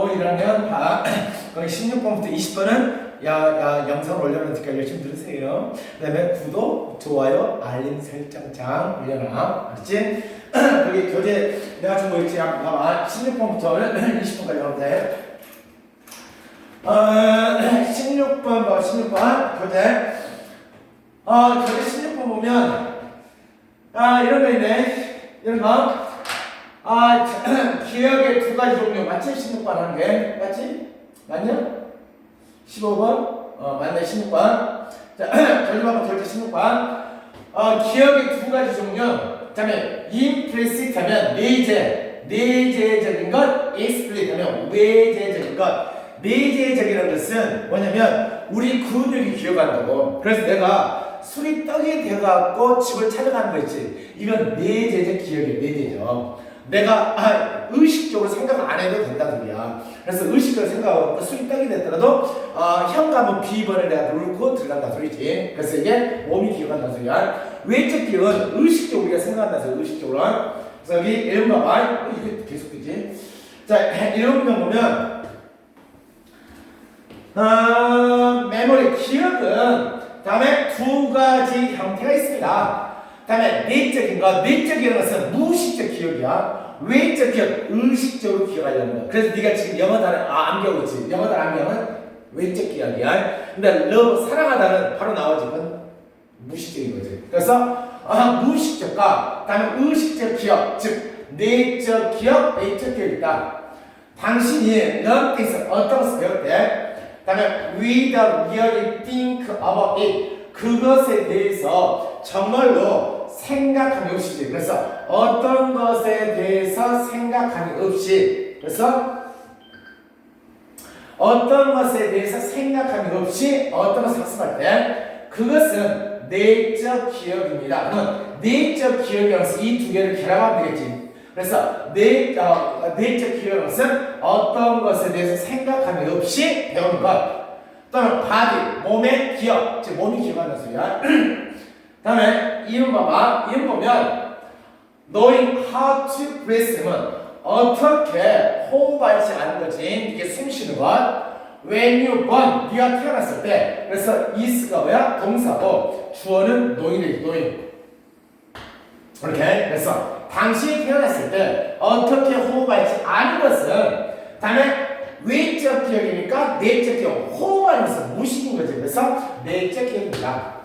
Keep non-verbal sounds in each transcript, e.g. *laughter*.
뭐 1학년 반 거기 16번부터 20번은 야, 야 영상 올려놓으니까 열심히 들으세요. 그 다음에 구독, 좋아요, 알림 설정장 올려놔. 알았지? *clears throat* 거기 교재 내가 준거 있지? 한번 봐봐. 16번부터 20번까지 하면 돼. 어, *clears throat* 16번 봐, 16번 교재. 어, 교재 16번 보면 아 이런 거 있네. 이런 거. 아 *clears throat* 기억의 두 가지 종류 맞지? 16번 하는 게 맞지? 맞냐? 15번? 어, 맞네, 16번. 자, *clears throat* 결과만 결제 16번. 어, 기억의 두 가지 종류. 그 다음에 implicit 하면 내재, 내재적인 것, explicit 하면 외재적인 것. 내재적이라는 것은 뭐냐면 우리 근육이 기억한다고. 그래서 내가 술이 떡이 돼갖고 집을 찾아가는 거 있지. 이건 내재적 기억이에요, 내재적. 내가 아, 의식적으로 생각 안 해도 된다는 소리야. 그래서 의식적으로 생각하고 술이 떡이 됐더라도 어, 현관문 비번을 내가 누르고 들어간다 소리지. 그래서 이게 몸이 기억한다는 소리야. 외적 기억은 의식적으로 우리가 생각한다는 소리 의식적으로. 그래서 여기 1번 봐봐. 어, 이게 계속 되지. 자, 1번 보면 어, 메모리 기억은 다음에 두 가지 형태가 있습니다. 다음에 내적인 것, 내적인 것은 무의식적 기억이야. 외적 기억, 의식적으로 기억하려는 거. 그래서 네가 지금 영어 단어 아, 암기하고 있지. 영어 단어 암기하면 외적 기억이야. 근데 love, 사랑하다는 바로 나오지. 그건 무의식적인 거지. 그래서 아, 무의식적과 다음에 의식적 기억, 즉 내적 기억, 외적 기억이 있다. 당신이 너한테서 어떤 것을 배울 때 다음에 we the really think about it 그것에 대해서 정말로 생각함이 없이 그래서 어떤 것에 대해서 생각함이 없이 그래서 어떤 것에 대해서 생각함이 없이 어떤 것을 학습할 때 그것은 내적 기억입니다. 그러면 내적 기억이라서 이 두 개를 결합하면 되겠지. 그래서 내, 어, 내적 기억은 어떤 것에 대해서 생각함이 없이 배우는 것. 또는 바디, 몸의 기억, 즉 몸이 기억한다는 소리야. *clears throat* 다음에 이름 봐봐. 이름 보면 knowing how to breath는 어떻게 호흡하지 않는 거지. 이게 숨 쉬는 것. when you born, 네가 태어났을 때. 그래서 is가 뭐야? 동사고 주어는 knowing이지, knowing. 이렇게. 그래서 당신이 태어났을 때 어떻게 호흡할지 아는 것은 다음에 외적 기억이니까 내적 기억 호흡하는 것은 무식인 거지. 그래서 내적 기억입니다.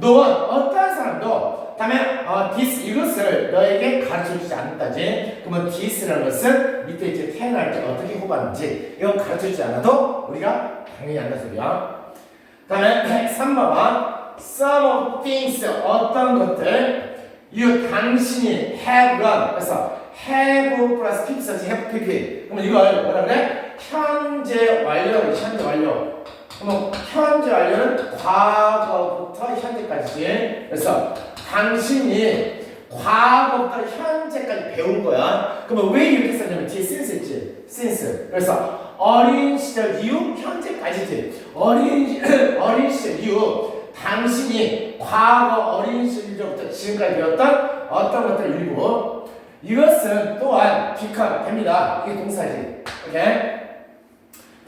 너는 어떠한 사람도 다음에 어, this 이것을 너에게 가르쳐주지 않는다지. 그러면 this라는 것은 밑에 이제 태어날 때 어떻게 호흡하는지 이건 가르쳐주지 않아도 우리가 당연히 안다 소리야. 다음에 *clears throat* 3번 some of things 어떤 것들 이 당신이 have run 그래서 have 플러스 써지 have keep 그러면 이걸 뭐라 그래? 현재 완료 현재 완료 그러면 현재 완료는 과거부터 현재까지지 그래서 당신이 과거부터 현재까지 배운 거야 그러면 왜 이렇게 썼냐면 뒤에 since 있지 since 그래서 어린 시절 이후 현재까지지 어린 시- *laughs* 어린 시절 이후 당신이 과거 어린 시절부터 지금까지 배웠던 어떤 것들 일부 이것은 또한 become 됩니다. 이게 동사지. 오케이?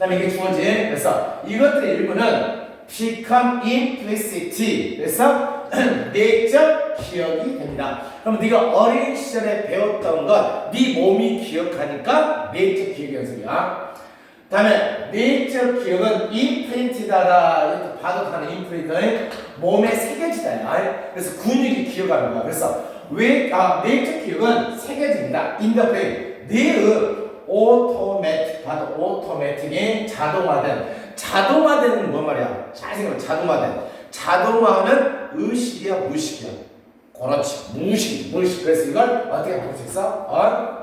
그 다음에 이게 주어지. 그래서 이것들의 일부는 become implicit. 그래서 *clears throat* 내적 기억이 됩니다. 그럼 네가 어린 시절에 배웠던 것, 네 몸이 기억하니까 내적 기억이 연습이야. 다음에 내적 기억은 임프린트다라 이렇게 바둑하는 임프린트 몸에 새겨지다 그래서 근육이 기억하는 거야 그래서 왜 아, 내적 기억은 새겨집니다 인더프레임 내의 오토매틱 바둑 오토매틱이 자동화된 자동화되는 뭔 말이야 잘 생각해 자동화된 자동화는 의식이야 무의식이야 그렇지 무의식 무의식 그래서 이걸 어떻게 바꿀 수 있어? 어?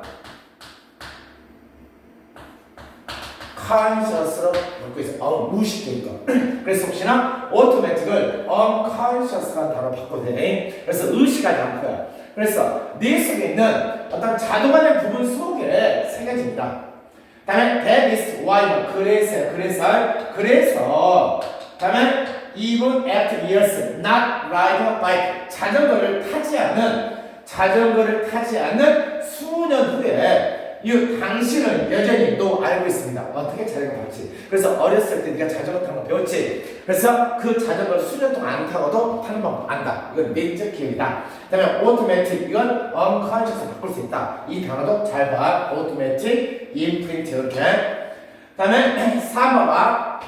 conscious로 바꾸고 있어. 어, 무의식되니까. *clears throat* 그래서 혹시나 automatic을 unconscious라는 단어로 바꿔도 돼. 그래서 의식하지 않고요. 그래서 네 속에 있는 어떤 자동화된 부분 속에 새겨집니다. 다음에 that is why 그래서 그래서 그래서 다음에 even after years not ride a bike 자전거를 타지 않는 자전거를 타지 않는 수년 후에 이 당신은 여전히 너 알고 있습니다. 어떻게 자전거 탈지. 그래서 어렸을 때 네가 자전거 타는 거 배웠지. 그래서 그 자전거를 수년 동안 안 타고도 타는 방법 안다. 이건 내적 기억이다. 그다음에 automatic 이건 unconscious 바꿀 수 있다. 이 단어도 잘 봐. automatic, imprint 이렇게. 그다음에 3번 봐.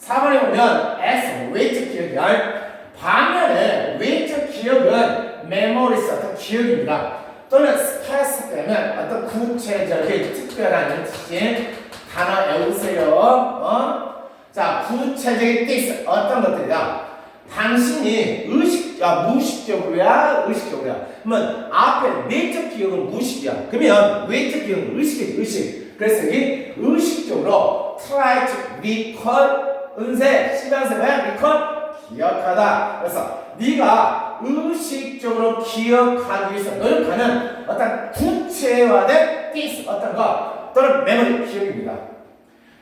4번에 보면 S 외적 기억이야. 반면에 외적 기억은 memories 어떤 기억입니다. 또는 specific하면 어떤 구체적인 특별한 뜻이 단어 외우세요. 어? 자, 구체적인 뜻 어떤 것들이다. 당신이 의식, 야, 무의식적으로야, 의식적으로야. 그러면 앞에 내적 기억은 무의식이야. 그러면 외적 기억은 의식이지, 의식. 그래서 여기 의식적으로 try to recall 은세, 시간세 뭐야? recall 기억하다. 그래서 네가 의식적으로 기억하기 위해서 노력하는 어떤 구체화된 뜻 어떤 거 또는 메모리 기억입니다.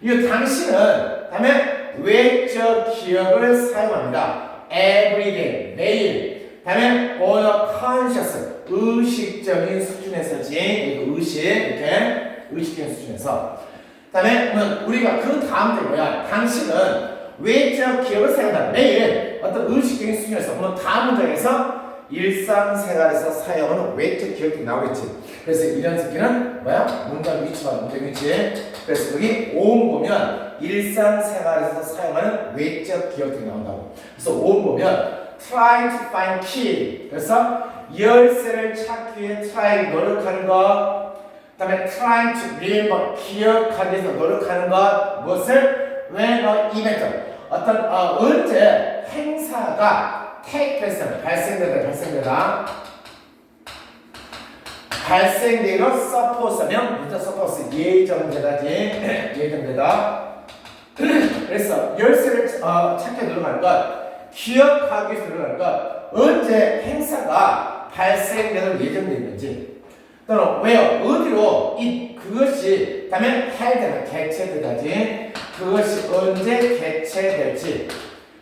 이 당신은 다음에 외적 기억을 사용합니다. Everyday 매일 다음에 on a conscious 의식적인 수준에서지 이거 의식 이렇게 의식적인 수준에서 다음에 우리가 그 다음 때 뭐야? 당신은 외적 기억을 사용한다. 매일 어떤 의식적인 수준에서 그러면 다음 문장에서 일상생활에서 사용하는 외적 기억이 나오겠지. 그래서 이런 새끼는 뭐야? 문장 위치와 문장 위치. 그래서 여기 오음 보면 일상생활에서 사용하는 외적 기억들이 나온다고. 그래서 오음 보면 try to find key. 그래서 열쇠를 찾기 위해 try 노력하는 것. 그다음에 trying to remember 기억하기 위해서 노력하는 것. 무엇을? when a event 어떤 어, 언제 행사가 take place 발생되다 발생되다 발생되고 suppose면 문자 suppose 예정되다지 예정되다. *clears throat* *clears throat* 그래서 열쇠를 어, 찾게 노력하는 것 기억하기 위해서 노력하는 것 언제 행사가 발생되도록 예정되어 있는지. 또는 where 어디로? 이 그것이 다음에 해야 개최되다지. 그것이 언제 개최될지.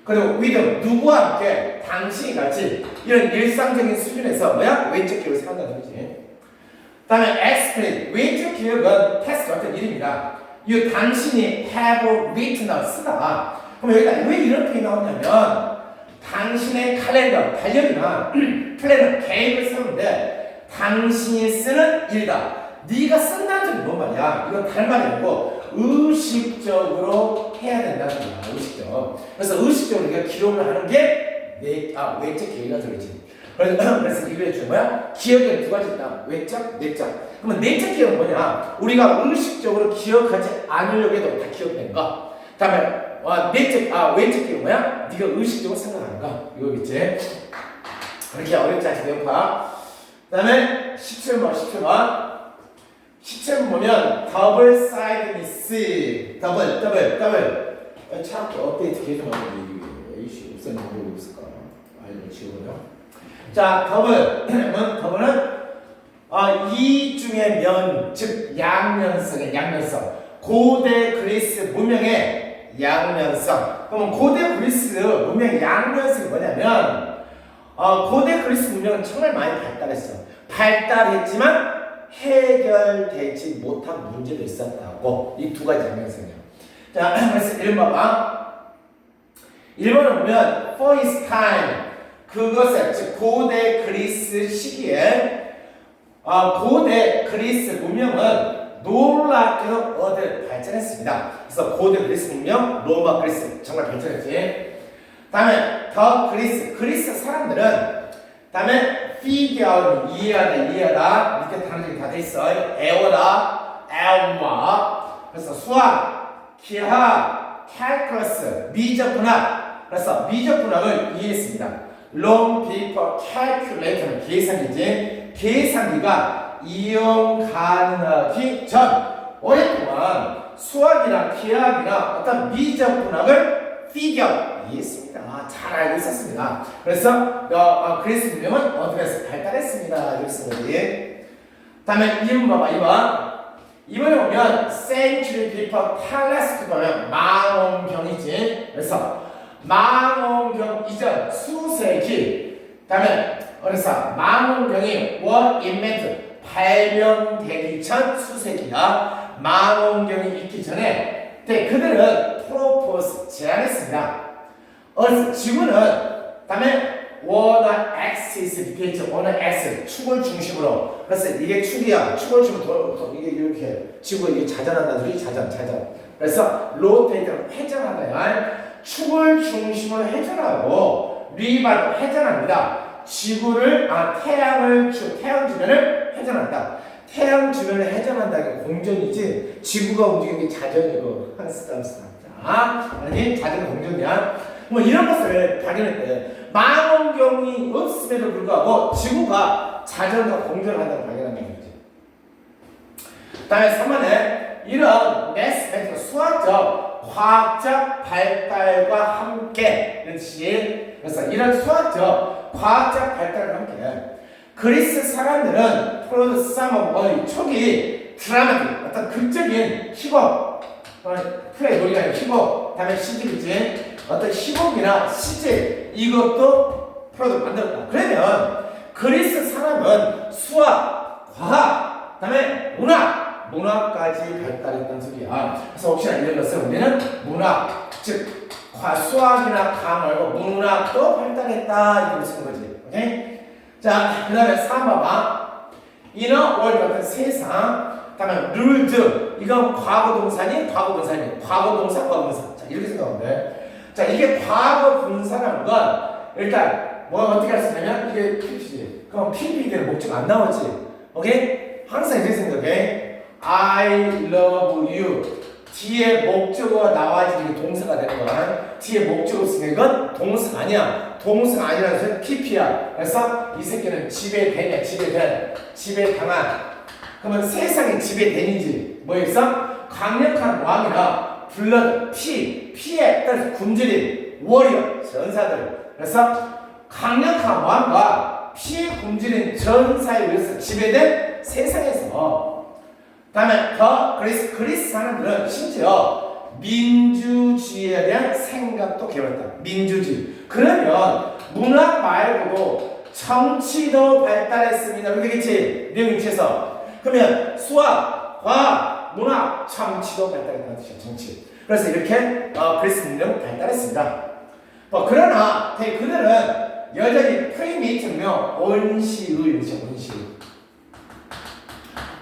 그리고 with 누구와 함께 당신이 같이 이런 일상적인 수준에서 뭐야? 외적 기억을 사용한다는 거지 다음에 explain. 외적 기억은 테스트 같은 일입니다 이 당신이 have written 쓰다. 그럼 여기다 왜 이런 표현이 나오냐면 당신의 칼렌더 달력이나 *clears throat* 플래너 계획을 세우는데 당신이 쓰는 일이다 네가 쓴다는 점이 뭔 말이야? 이건 다른 말이 아니고 의식적으로 해야 된다는 거야 의식적. 그래서 의식적으로 우리가 기록을 하는 게 내, 아, 외적 기억이라 소리지 그래서, *clears throat* 그래서 이거의 주 뭐야? 기억이 두 가지 있다. 외적, 내적. 그러면 내적 기억은 뭐냐? 우리가 의식적으로 기억하지 않으려고 해도 다 기억되는 거 다음에 와, 내적, 아, 외적 기억은 뭐야? 네가 의식적으로 생각하는 거 이거겠지? 그렇게 어렵지 않게 배워봐 그 다음에 17번 17번. 17번 보면 더블 사이드 미스. 더블 더블 더블. 참 업데이트 계속 하는 이슈 없었는지 모르겠을까? 알고 지우고요 자 더블은 더블은? 어, 이 중에 면, 즉 양면성의 양면성. 고대 그리스 문명의 양면성. 그럼 고대 그리스 문명의 양면성이 뭐냐면 어, 고대 그리스 문명은 정말 많이 발달했어. 발달했지만 해결되지 못한 문제도 있었다고. 이 두 가지 장면성이요. 자, *clears throat* 그래서 1번 봐봐. 1번을 보면 for his time 그것을 즉 고대 그리스 시기에 어, 고대 그리스 문명은 놀랍게도 어딜 발전했습니다. 그래서 고대 그리스 문명, 로마 그리스 정말 발전했지. 다음에 더 그리스 그리스 사람들은 다음에 피겨 이해하다 이해하다 이렇게 단어들이 다돼 있어요. 애워다 애와 그래서 수학, 기하, 캘클러스, 미적 분학 그래서 미적 분학을 이해했습니다. Long paper calculator는 계산기지 계산기가 이용 가능하기 전 오랫동안 수학이나 기하학이나 어떤 미적 분학을 피겨 이해했습니다. 잘 알고 있었습니다. 그래서 어, 어, 그리스 문명은 해서 발달했습니다. 거지. 다음에 2번 봐봐. 2번. 2번에 보면 century before palace 보면 망원경이지. 그래서 망원경 이전 수세기. 다음에 그래서 망원경이 what invent 발명되기 전 수세기야 망원경이 있기 전에 네, 그들은 프로포스 제안했습니다. 어스 지구는 다음에 원화 엑시스 있죠. 원화 엑스 축을 중심으로 그래서 이게 축이야. 축을 중심으로 돌, 돌, 이게 이렇게 지구 이게 자전한다 소리 자전 자전. 그래서 로테이트는 회전하다야. 축을 중심으로 회전하고 리바로 회전합니다. 지구를 아 태양을 주 태양 주변을 회전한다. 태양 주변을 회전한다는 게 공전이지 지구가 움직이는 게 자전이고 한스tam스다. 자, 아니 자전 공전이야. 뭐 이런 것을 발견했대. 망원경이 없음에도 불구하고 지구가 자전과 공전을 한다고 발견한 거지. 다음에 3번에 이런 매스매틱 수학적 과학적 발달과 함께 그렇지 그래서 이런 수학적 과학적 발달과 함께 그리스 사람들은 프로드 사머의 초기 드라마틱 어떤 극적인 어, 플레이 놀이가 힙업 다음에 시집이지 어떤 힙업이나 시제 이것도 프로드 만들었다. 그러면 그리스 사람은 수학 과학 다음에 문학 문학까지 발달했다는 소리야. 그래서 혹시나 이런 것을 우리는 문학, 즉 과- 수학이나 과학 말고 문학도 발달했다 이렇게 거지. 오케이? 자, 그 다음에 3번 봐봐. 인어 월 같은 세상. 다음에 룰드. 이건 과거 동사니 과거 분사니 과거 동사 과거 분사. 자, 이렇게 생각하면 돼. 자, 이게 과거 분사라는 건 일단 뭐 어떻게 할 수 있냐면 이게 PP지. 그럼 PPD는 목적 안 나오지. 오케이? 항상 이렇게 생각해. I love you. 뒤에 목적어가 나와야지 이게 동사가 되는 거야. 뒤에 목적어 쓰는 건 동사 아니야. 동사 아니라는 소리는 PP야. 그래서 이 새끼는 지배되냐, 지배된, 지배당한. 그러면 세상에 지배되는지 뭐 있어? 강력한 왕이나 블러드, 피, 피에 따라서 굶주린 워리어, 전사들. 그래서 강력한 왕과 피에 굶주린 전사에 의해서 지배된 세상에서 다음에 더 그리스 그리스 사람들은 심지어 민주주의에 대한 생각도 개발했다. 민주주의. 그러면 문학 말고도 정치도 발달했습니다. 이렇게 되겠지? 내용 유치에서. 그러면 수학, 과학, 문학, 정치도 발달했다는 뜻이야. 정치. 그래서 이렇게 어, 그리스 문명 발달했습니다. 뭐 그러나 대- 그들은 여전히 원시의 뜻이야. 원시의.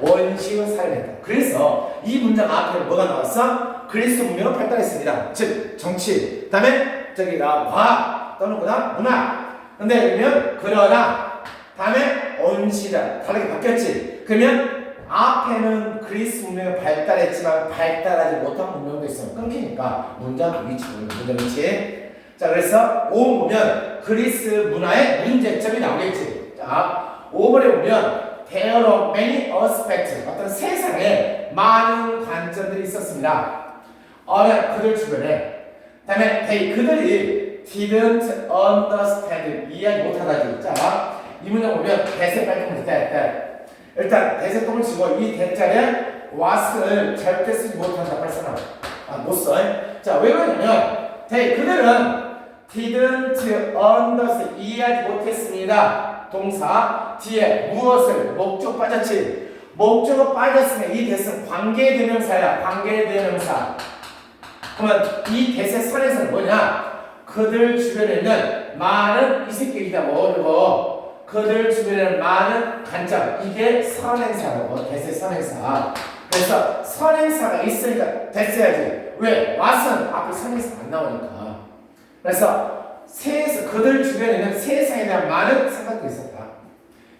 원시의 살인했다. 그래서 이 문장 앞에 뭐가 나왔어? 그리스 문명을 발달했습니다. 즉 정치, 그다음에 저기 나 과학 또는 그다음 문학. 근데 그러면 그러나 다음에 원시다 다르게 바뀌었지. 그러면 앞에는 그리스 문명이 발달했지만 발달하지 못한 문명도 있으면 끊기니까 문장 위치 문장 위치. 자 그래서 5 보면 그리스 문화의 문제점이 나오겠지. 자 5번에 보면 There are many aspects. 어떤 세상에 많은 관점들이 있었습니다. 어느 그들 주변에. 다음에 they 그들이 didn't understand 이해하지 못하다지. 자, 이 문장 보면 대세 발동을 때, 때. 일단 대세 동을 치고 이 대자리에 what을 절대 쓰지 못한다. 써놔. 아, 못 써. 자, 왜 그러냐면 they 그들은 didn't understand 이해하지 못했습니다. 동사 뒤에 무엇을 목적 빠졌지? 목적어 빠졌으면 이 대신 관계 대명사야 관계 대명사. 그러면 이 대세 선에서는 뭐냐? 그들 주변에 있는 많은 이 새끼이다 모르고 그들 주변에 있는 많은 관점. 이게 선행사라고 대세 선행사. 그래서 선행사가 있으니까 됐어야지. 왜? 왓은 앞에 선행사 안 나오니까. 그래서 세상 그들 주변에 있는 세상에 대한 많은 생각도 있었다.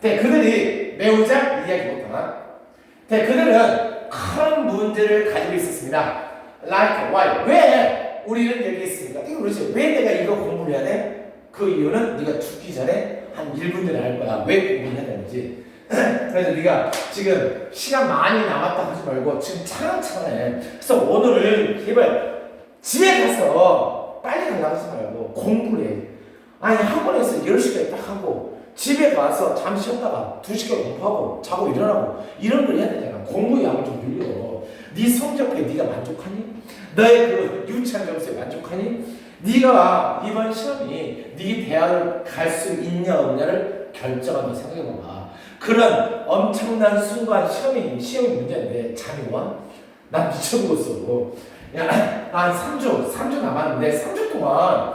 근데 그들이 매우 잘 이해하지 못하나? 근데 그들은 큰 문제를 가지고 있었습니다. Like why? 왜 우리는 여기 있습니까? 이거 그렇지. 왜 내가 이거 공부를 해야 돼? 그 이유는 네가 죽기 전에 한 1분 전에 알 거야. 왜 공부를 해야 되는지. *laughs* 그래서 네가 지금 시간 많이 남았다 하지 말고 지금 차근차근 해. 그래서 오늘은 제발 집에 가서 빨리 하지 말고 공부를 해. 아니 학원에서 10시까지 딱 하고 집에 가서 잠시 쉬었다가 2시까지 공부하고 자고 일어나고 이런 걸 해야 되잖아. 공부 양을 좀 늘려. 네 성적표에 네가 만족하니? 너의 그 유치한 점수에 만족하니? 네가 이번 시험이 네 대학을 갈 수 있냐 없냐를 결정한다 생각해봐봐. 그런 엄청난 순간 시험이 시험 문제인데 잠이 와? 난 미쳐버렸어. 야, 한 3주, 3주 남았는데 3주 동안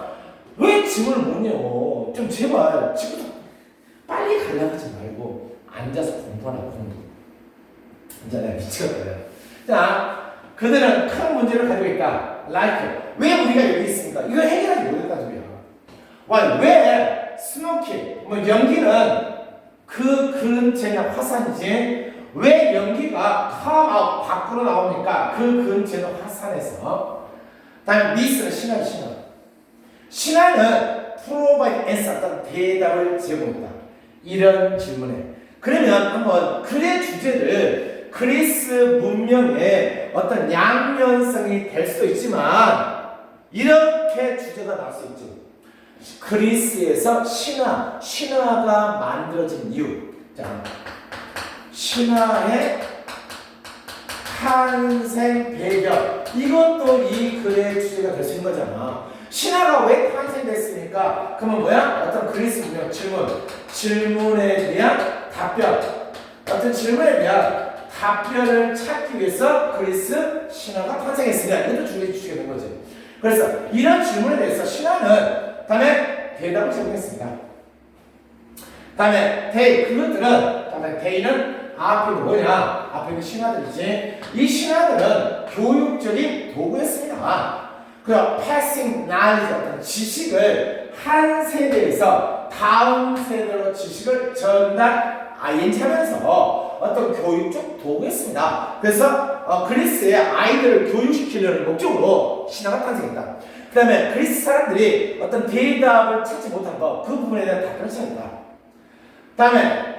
왜 짐을 못 내요? 좀 제발 지금부터 빨리 가려고 하지 말고 앉아서 공부하라 공부. 진짜 내가 미치겠다. 자, 그들은 큰 문제를 가지고 있다. like. 왜 우리가 여기 있습니까? 이거 해결하지 못했다는 소리야. 와, 왜 스모키, 뭐 연기는 그 근처냐 화산이지 왜 연기가 come 밖으로 나옵니까? 그 근처는 화산에서. 다음에 미스는 신화를 신화 신화는 provide answer 어떤 대답을 제공했다. 이런 질문에. 그러면 한번 글의 주제를 그리스 문명의 어떤 양면성이 될 수도 있지만 이렇게 주제가 나올 수 있죠. 그리스에서 신화, 신화가 만들어진 이유. 자, 신화의 탄생 배경. 이것도 이 글의 주제가 될 수 있는 거잖아. 신화가 왜 탄생됐습니까? 그러면 뭐야? 어떤 그리스 문명 질문. 질문에 대한 답변. 어떤 질문에 대한 답변을 찾기 위해서 그리스 신화가 탄생했으냐. 이것도 주제 주제가 된 거지. 그래서 이런 질문에 대해서 신화는 다음에 대답을 제공했습니다. 다음에 대 그것들은 다음에 대는 앞에 뭐냐? 앞에 있는 신화들이지. 이 신화들은 교육적인 도구였습니다. 그 passing knowledge 어떤 지식을 한 세대에서 다음 세대로 지식을 전달 아인하면서 어떤 교육적 도구였습니다. 그래서 어, 그리스의 아이들을 교육시키려는 목적으로 신화가 탄생했다. 그 다음에 그리스 사람들이 어떤 대답을 찾지 못한 거, 그 부분에 대한 답변을 찾는다. 그 다음에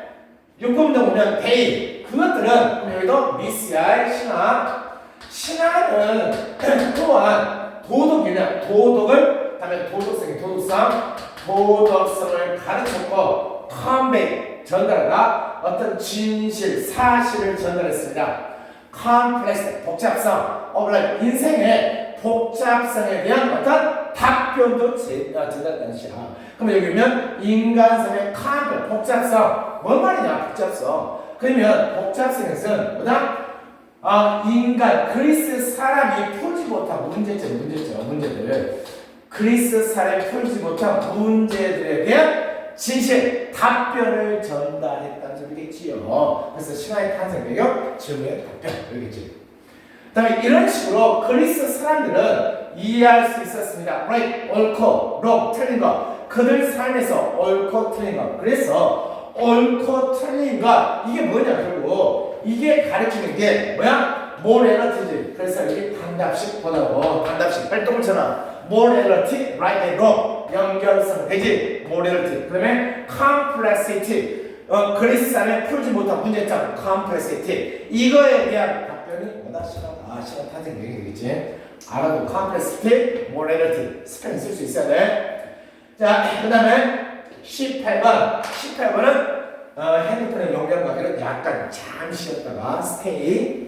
6번부터 보면 데이, 그것들은 여기도 미스야의 신화. 신화는 *clears throat* 또한 도덕이냐, 도덕을, 그 다음에 도덕성이 도덕성, 도덕성을 가르쳤고, 컴백, 전달하다, 어떤 진실, 사실을 전달했습니다. 컴플렉스, 복잡성, 어블라 인생의 복잡성에 대한 어떤 답변도 제- 어, 전달했다는 시야. 그러면 여기 보면 인간성의 컴플 복잡성, 뭔 말이냐 복잡성. 그러면 복잡성에서는 뭐다? 아, 인간, 그리스 사람이 풀지 못한 문제점, 문제점, 문제들. 그리스 사람이 풀지 못한 문제들에 대한 진실, 답변을 전달했다는 소리겠지요. 그래서 신화의 탄생 배경, 질문의 답변, 여기겠지. 그 다음에 이런 식으로 그리스 사람들은 이해할 수 있었습니다. right, 옳고, wrong, 틀린 거. 그들 삶에서 옳고 틀린 거. 그래서 옳고 틀린 거. 이게 뭐냐, 결국. 이게 가르치는 게 뭐야? 모래러티지. 그래서 이게 반답식 보다고. 반답식. 활동을 쳐놔. 모래러티, right and wrong. 연결성, 되지. 모래러티. 그 다음에 complexity. 어, 그리스 사람이 풀지 못한 문제점, complexity. 이거에 대한 답변이 뭐다? 시간, 아, 시간 탄생 되겠지. 알아도 complexity. 스펠링 쓸 수 있어야 돼. 자, 그 다음에 18번. 18번은 어, 핸드폰의 용량 관계를 약간 잠시 쉬었다가 stay